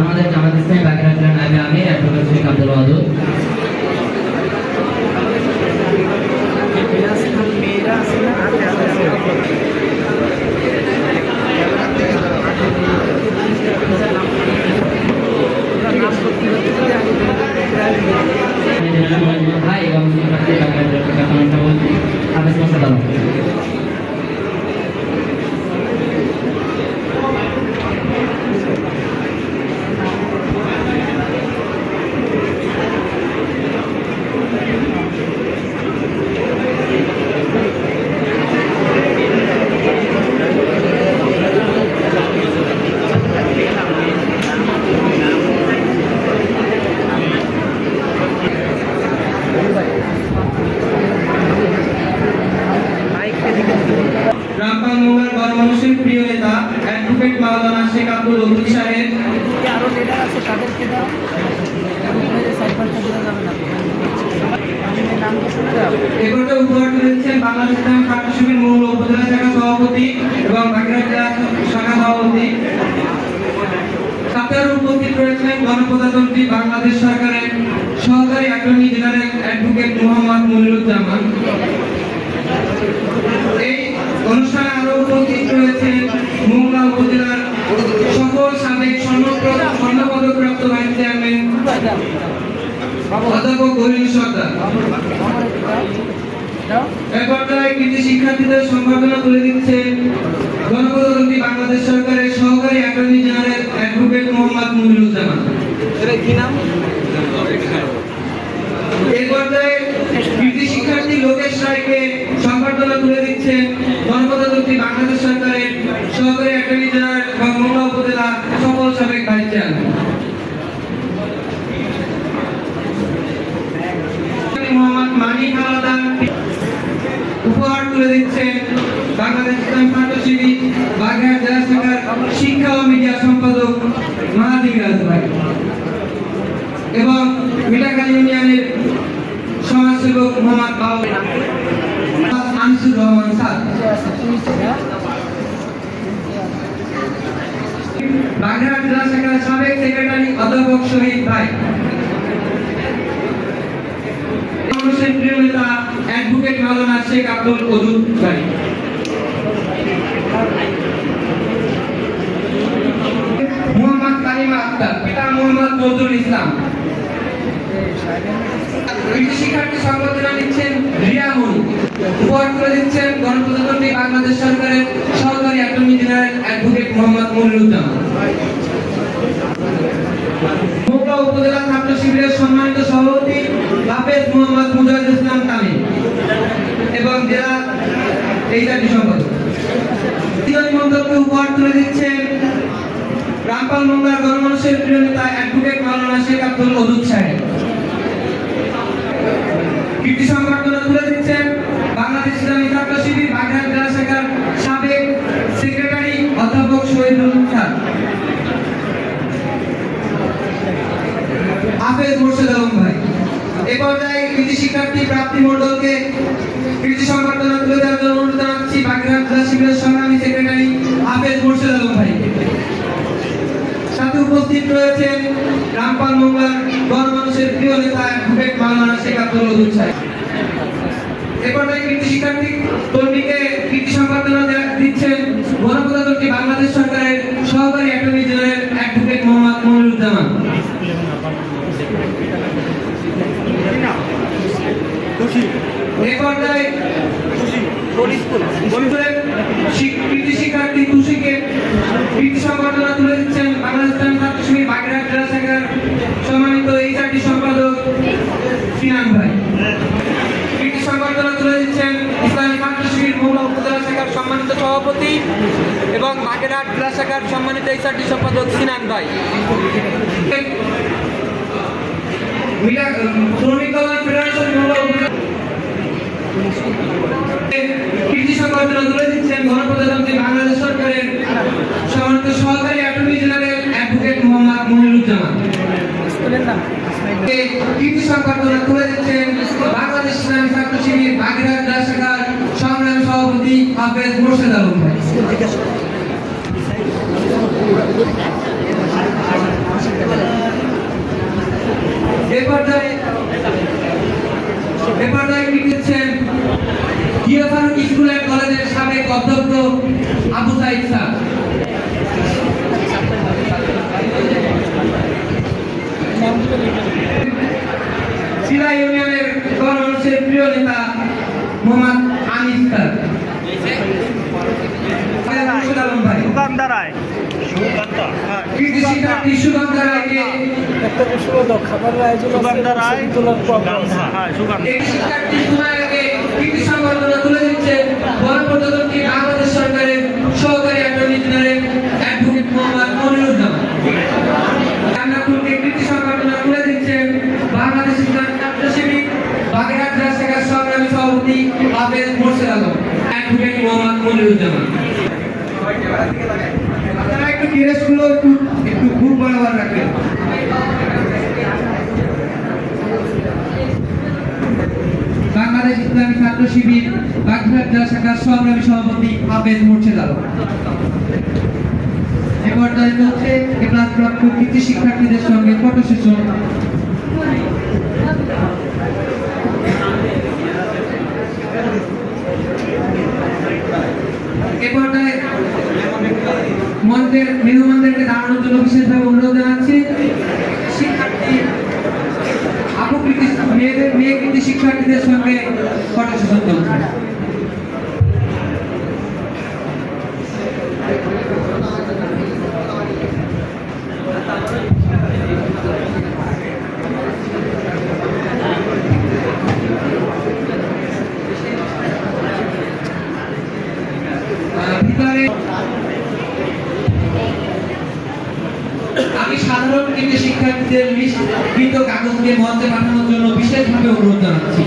আমাদের জামাত ইসলামী বাগেরহাট আমি আমি অ্যাডভোকেট শেখ আব্দুল ওয়াদুদ ভাই এবং বাগেরহাট জেলা কনস্টেবল হাফেজ মোসাদ আলম মোঙ্গার গণমানুষের প্রিয় নেতা অ্যাডভোকেট মাওলানা শেখ আব্দুল ওদুদ সাহেব। এগুলোতে উপহার তুলেছেন বাংলাদেশ ইসলাম ছাত্র মূল উপজেলা শাখা সভাপতি এবং বাগেরহাট জেলা শাখা সভাপতি। সাথে উপস্থিত রয়েছেন গণপ্রজাতন্ত্রী বাংলাদেশ সরকারের সহকারী attorney general advocate Mohammad Moniruzzaman. এই অনুষ্ঠানে উপস্থিত শিক্ষার্থীদের সংবর্ধনা তুলে গণপ্রজাতন্ত্রী বাংলাদেশ সরকারের সহকারী attorney general advocate Mohammad Muniruzzaman. এটা কি নাম এই পর্যায়ে কৃতি শিক্ষার্থী লোকেশ রায়কে সংবর্ধনা তুলে দিচ্ছেন গণপ্রজাতন্ত্রী বাংলাদেশ সরকারের সহকারী অ্যাটর্নি জেনারেল এবং মোংলা উপজেলা সকল সাবেক ভাইস চেয়ারম্যান মোহাম্মদ মানিক হাওলাদার উপহার তুলে দিচ্ছেন বাংলাদেশ ইসলাম ছাত্র শিবির বাগেরহাট জেলা শাখার শিক্ষা ও মিডিয়া সম্পাদক মাহাদি মিরাজ ভাই এবং মিঠাখালী ইউনিয়নের সমাজসেবক মোহাম্মদ বাউল আনিসুর রহমান স্যার বাগেরহাট জেলা শাখার সাবেক সেক্রেটারি অধ্যাপক শহীদ ভাই। প্রিয় নেতা, অ্যাডভোকেট মাওলানা শেখ আব্দুল ওদুদ ভাই। মোহাম্মদ কালিমা আক্তার, পিতা মোহাম্মদ নজরুল ইসলাম। কৃষি শিক্ষার্থী সংবর্ধনা নিচ্ছেন রিয়া মনি। উপহার করে দিচ্ছেন গণপ্রজাতন্ত্রী বাংলাদেশ সরকারের সহকারী attorney general advocate Mohammad Moniruzzaman. Mogra উপজেলা ছাত্র শিবিরের সম্মানিত সভাপতি হাফেজ মোহাম্মদ মুজাহিদ ইসলাম তামিম এবং জেলা এইচআরটি সম্পাদক। তিনজন উপহার তুলে দিচ্ছেন রামপাল মঙ্গলার গণমানুষের প্রিয় নেতা অ্যাডভোকেট মাওলানা শেখ আব্দুল ওদুদ সাহেব। কীর্তি সংবর্ধনা তুলে দিচ্ছেন বাংলাদেশ ইসলামী ছাত্র শিবির বাগেরহাট জেলা শাখার সাবেক সেক্রেটারি অধ্যাপক শহীদুল খান হাফেজ মোর্শেদ আলম ভাই এ পর্যায়ে কৃতি শিক্ষার্থী প্রাপ্তি মণ্ডলকে কৃতি সংবর্ধনা তুলে দেওয়ার জন্য অনুরোধ জানাচ্ছি বাগেরহাট জেলা শিবিরের সংগ্রামী সেক্রেটারি হাফেজ মোর্শেদ আলম ভাই। সাথে উপস্থিত রয়েছেন রামপাল মঙ্গলার গণমানুষের প্রিয় নেতা অ্যাডভোকেট মাওলানা শেখ আব্দুল ওদুদ সাহেব। এ পর্যায়ে কৃতি শিক্ষার্থী কর্মীকে কৃতি সংবর্ধনা দিচ্ছেন গণপ্রজাতন্ত্রী বাংলাদেশ সরকারের সহকারী attorney general advocate Mohammad Moniruzzaman খুশি এ পর্যায়ে খুশি স্কুল বন্ধুদের শিক- কৃতি শিক্ষার্থী তুষিকে সংবর্ধনা তুলে দিচ্ছেন বাংলাদেশ ছাত্র বাগেরহাট জেলা শাখার সম্মানিত এইচআরটি সম্পাদক সিনান ভাই। কৃতি সংবর্ধনা তুলে দিচ্ছেন ইসলামী ছাত্র শিবির মৌলা উপজেলা শাখার সম্মানিত সভাপতি এবং বাগেরহাট জেলা শাখার সম্মানিত এইচআরটি সম্পাদক সিনান ভাই। শ্রমিক কল্যাণ ফেডারেশন মৌলা কৃষি সংগঠন তুলে দিচ্ছেন গণপ্রজাতন্ত্রী বাংলাদেশ সরকারের সম্মানিত সহকারী সভাপতি হাফেজ মোর্শেদ আলম ভাই স্কুল জিজ্ঞেস এ পর্যায়ে এ পর্যায়ে কি দিচ্ছেন জিয়া ফারুক স্কুল অ্যান্ড কলেজের সাবেক অধ্যক্ষ আবু সাইদ স্যার নামগুলো লিখে সিলা ইউনিয়নের গণমানুষের প্রিয় নেতা মোহাম্মদ আনিস স্যার মুর্শিদ আলম ভাই দোকানদারায় সুকান্তা হ্যাঁ কৃষি শিক্ষার্থী সুগন্ধা রায়কে একটা বিষয় খাবার আয়োজন আছে সুকান্তারায় ছবি তোলার প্রোগ্রাম সুগন্ধা হ্যাঁ সুগন্ধা এই শিক্ষার্থী সুমায়াকে কৃতি সংবর্ধনা তুলে দিচ্ছে দিচ্ছেন বাংলাদেশ ইসলাম ছাত্র শিবির বাগেরহাট জেলা শাখার সংগ্রামী সভাপতি হাফেজ মোর্শেদ আলম অ্যাডভোকেট মোহাম্মদ মনিরুজ্জামান আপনারা একটু ড্রেসগুলো একটু একটু খুব বরাবর রাখবেন বাংলাদেশ ইসলামী ছাত্র শিবির, বাগেরহাট জেলা শাখার সংগ্রামী সভাপতি হাফেজ মোর্শেদ আলম এ পর্যায়ে চলছে ক্লাস প্রাপ্ত কৃতি শিক্ষার্থীদের সঙ্গে ফটো সেশন এ পর্যায়ে মঞ্চের মেহমানদেরকে দাঁড়ানোর জন্য বিশেষভাবে অনুরোধ জানাচ্ছি। শিক্ষার্থী আপকৃতি মেয়েদের মেয়ে কৃতি শিক্ষার্থীদের সঙ্গে কথা সেশন আমি সাধারণ কৃতি শিক্ষার্থীদের লিখিত কাগজকে মঞ্চে পাঠানোর জন্য বিশেষভাবে অনুরোধ জানাচ্ছি।